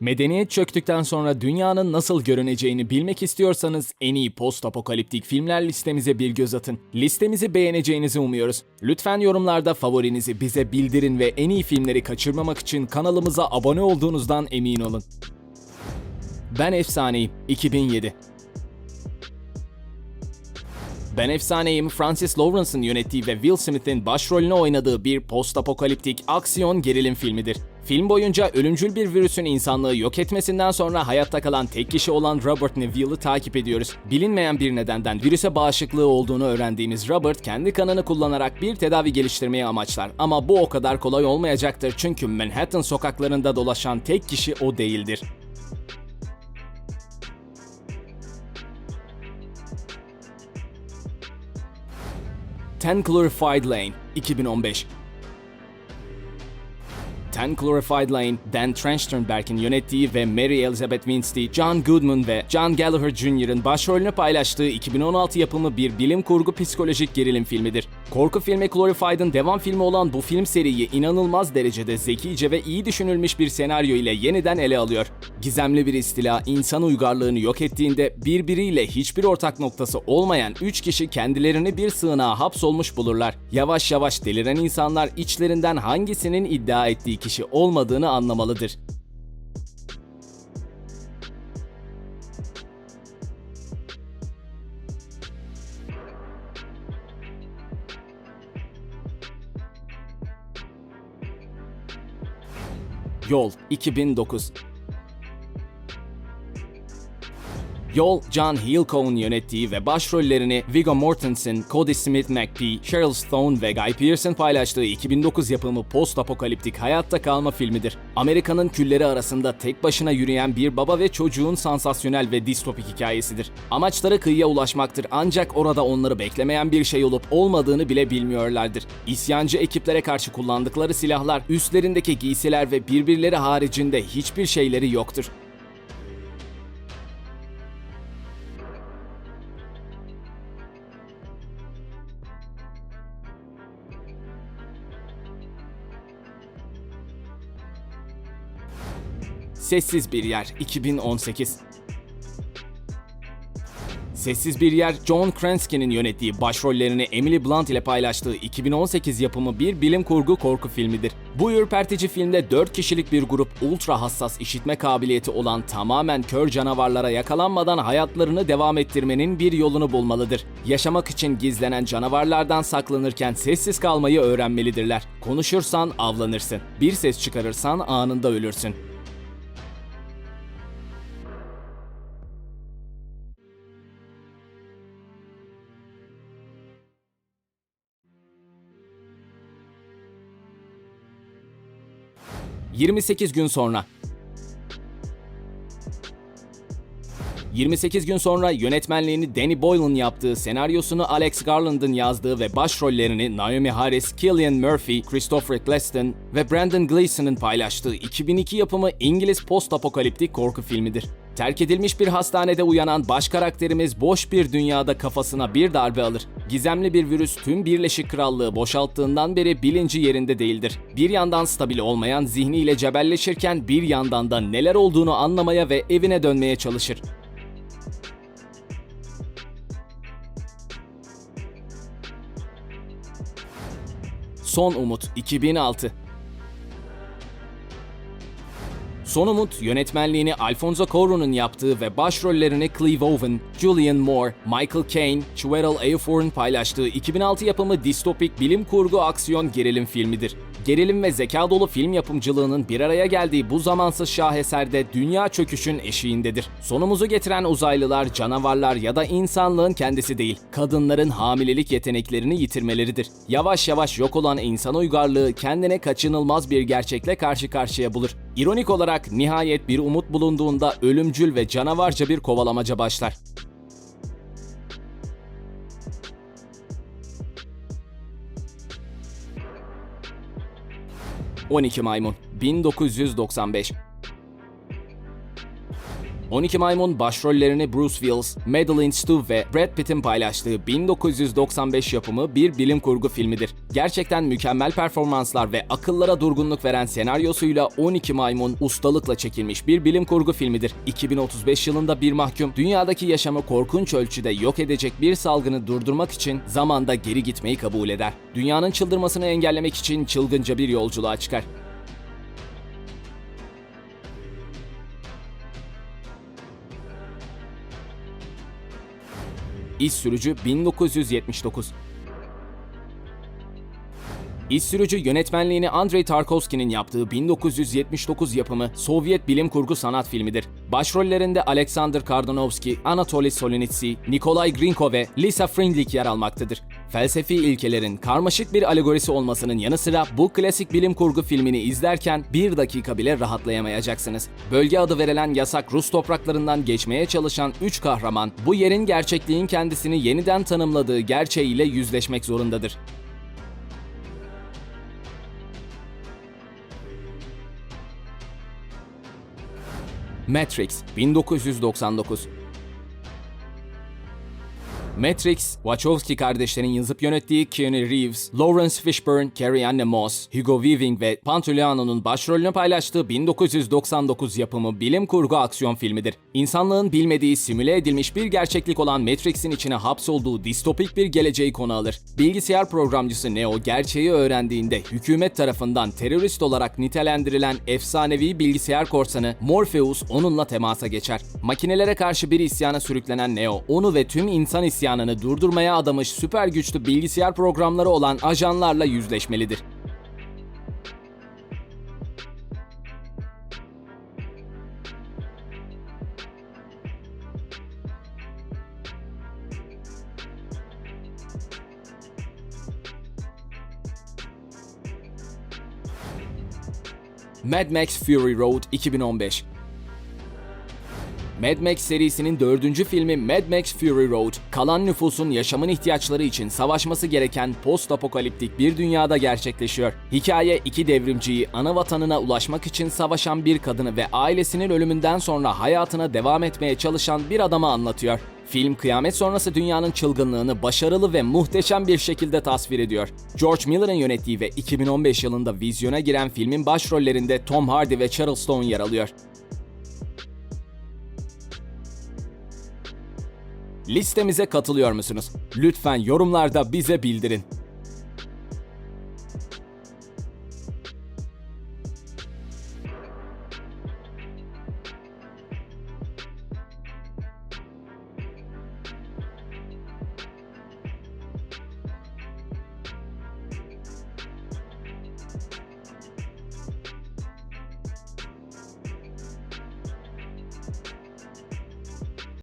Medeniyet çöktükten sonra dünyanın nasıl görüneceğini bilmek istiyorsanız en iyi post-apokaliptik filmler listemize bir göz atın. Listemizi beğeneceğinizi umuyoruz. Lütfen yorumlarda favorinizi bize bildirin ve en iyi filmleri kaçırmamak için kanalımıza abone olduğunuzdan emin olun. Ben Efsaneyim 2007 Ben Efsaneyim Francis Lawrence'ın yönettiği ve Will Smith'in başrolünü oynadığı bir post-apokaliptik aksiyon gerilim filmidir. Film boyunca ölümcül bir virüsün insanlığı yok etmesinden sonra hayatta kalan tek kişi olan Robert Neville'ı takip ediyoruz. Bilinmeyen bir nedenden virüse bağışıklığı olduğunu öğrendiğimiz Robert kendi kanını kullanarak bir tedavi geliştirmeyi amaçlar. Ama bu o kadar kolay olmayacaktır çünkü Manhattan sokaklarında dolaşan tek kişi o değildir. Ten Glorified Lane 2015 Ten Glorified Lane, Dan Trachtenberg'in yönettiği ve Mary Elizabeth Winstead, John Goodman ve John Gallagher Jr.'ın başrolünü paylaştığı 2016 yapımı bir bilim kurgu psikolojik gerilim filmidir. Korku filmi Glorified'ın devam filmi olan bu film seriyi inanılmaz derecede zekice ve iyi düşünülmüş bir senaryo ile yeniden ele alıyor. Gizemli bir istila insan uygarlığını yok ettiğinde birbiriyle hiçbir ortak noktası olmayan 3 kişi kendilerini bir sığınağa hapsolmuş bulurlar. Yavaş yavaş deliren insanlar içlerinden hangisinin iddia ettiği kişi olmadığını anlamalıdır. Yol 2009 Yol, John Hillcoat'un yönettiği ve başrollerini Viggo Mortensen, Cody Smith McPhee, Cheryl Stone ve Guy Pearce'ın paylaştığı 2009 yapımı post-apokaliptik hayatta kalma filmidir. Amerika'nın külleri arasında tek başına yürüyen bir baba ve çocuğun sansasyonel ve distopik hikayesidir. Amaçları kıyıya ulaşmaktır ancak orada onları beklemeyen bir şey olup olmadığını bile bilmiyorlardır. İsyancı ekiplere karşı kullandıkları silahlar, üstlerindeki giysiler ve birbirleri haricinde hiçbir şeyleri yoktur. Sessiz Bir Yer 2018 Sessiz Bir Yer, John Krasinski'nin yönettiği başrollerini Emily Blunt ile paylaştığı 2018 yapımı bir bilim kurgu korku filmidir. Bu ürpertici filmde 4 kişilik bir grup ultra hassas işitme kabiliyeti olan tamamen kör canavarlara yakalanmadan hayatlarını devam ettirmenin bir yolunu bulmalıdır. Yaşamak için gizlenen canavarlardan saklanırken sessiz kalmayı öğrenmelidirler. Konuşursan avlanırsın. Bir ses çıkarırsan anında ölürsün. ...28 gün sonra 28 gün sonra yönetmenliğini Danny Boyle'ın yaptığı, senaryosunu Alex Garland'ın yazdığı ve başrollerini Naomi Harris, Cillian Murphy, Christopher Eccleston ve Brendan Gleeson'ın paylaştığı 2002 yapımı İngiliz post-apokaliptik korku filmidir. Terk edilmiş bir hastanede uyanan baş karakterimiz boş bir dünyada kafasına bir darbe alır. Gizemli bir virüs tüm Birleşik Krallığı boşalttığından beri bilinci yerinde değildir. Bir yandan stabil olmayan zihniyle cebelleşirken bir yandan da neler olduğunu anlamaya ve evine dönmeye çalışır. Son Umut 2006 Son Umut yönetmenliğini Alfonso Cuarón'un yaptığı ve başrollerini Clive Owen, Julian Moore, Michael Caine, Chiwetel Ejiofor'un paylaştığı 2006 yapımı distopik bilim kurgu aksiyon gerilim filmidir. Gerilim ve zeka dolu film yapımcılığının bir araya geldiği bu zamansız şaheserde dünya çöküşün eşiğindedir. Sonumuzu getiren uzaylılar, canavarlar ya da insanlığın kendisi değil, kadınların hamilelik yeteneklerini yitirmeleridir. Yavaş yavaş yok olan insan uygarlığı kendine kaçınılmaz bir gerçekle karşı karşıya bulur. İronik olarak nihayet bir umut bulunduğunda ölümcül ve canavarca bir kovalamaca başlar. ...12 Maymun 1995 12 Maymun başrollerini Bruce Willis, Madeline Stowe ve Brad Pitt'in paylaştığı 1995 yapımı bir bilim kurgu filmidir. Gerçekten mükemmel performanslar ve akıllara durgunluk veren senaryosuyla 12 Maymun ustalıkla çekilmiş bir bilim kurgu filmidir. 2035 yılında bir mahkum dünyadaki yaşamı korkunç ölçüde yok edecek bir salgını durdurmak için zamanda geri gitmeyi kabul eder. Dünyanın çıldırmasını engellemek için çılgınca bir yolculuğa çıkar. İz sürücü 1979 İş sürücü yönetmenliğini Andrei Tarkovski'nin yaptığı 1979 yapımı Sovyet bilim kurgu sanat filmidir. Başrollerinde Alexander Kardanovski, Anatoly Solinitsi, Nikolay Grinko ve Lisa Frindlik yer almaktadır. Felsefi ilkelerin karmaşık bir alegorisi olmasının yanı sıra bu klasik bilim kurgu filmini izlerken bir dakika bile rahatlayamayacaksınız. Bölge adı verilen yasak Rus topraklarından geçmeye çalışan 3 kahraman bu yerin gerçekliğin kendisini yeniden tanımladığı gerçeğiyle yüzleşmek zorundadır. Matrix 1999 Matrix, Wachowski kardeşlerin yazıp yönettiği Keanu Reeves, Lawrence Fishburne, Carrie-Anne Moss, Hugo Weaving ve Pantoliano'nun başrolünü paylaştığı 1999 yapımı bilim kurgu aksiyon filmidir. İnsanlığın bilmediği simüle edilmiş bir gerçeklik olan Matrix'in içine hapsolduğu distopik bir geleceği konu alır. Bilgisayar programcısı Neo gerçeği öğrendiğinde hükümet tarafından terörist olarak nitelendirilen efsanevi bilgisayar korsanı Morpheus onunla temasa geçer. Makinelere karşı bir isyana sürüklenen Neo, onu ve tüm insan isyanını durdurmaya adamış süper güçlü bilgisayar programları olan ajanlarla yüzleşmelidir. Mad Max Fury Road 2015 Mad Max serisinin dördüncü filmi Mad Max Fury Road, kalan nüfusun yaşamın ihtiyaçları için savaşması gereken post-apokaliptik bir dünyada gerçekleşiyor. Hikaye iki devrimciyi ana vatanına ulaşmak için savaşan bir kadını ve ailesinin ölümünden sonra hayatına devam etmeye çalışan bir adamı anlatıyor. Film kıyamet sonrası dünyanın çılgınlığını başarılı ve muhteşem bir şekilde tasvir ediyor. George Miller'ın yönettiği ve 2015 yılında vizyona giren filmin başrollerinde Tom Hardy ve Cheryl Stone yer alıyor. Listemize katılıyor musunuz? Lütfen yorumlarda bize bildirin.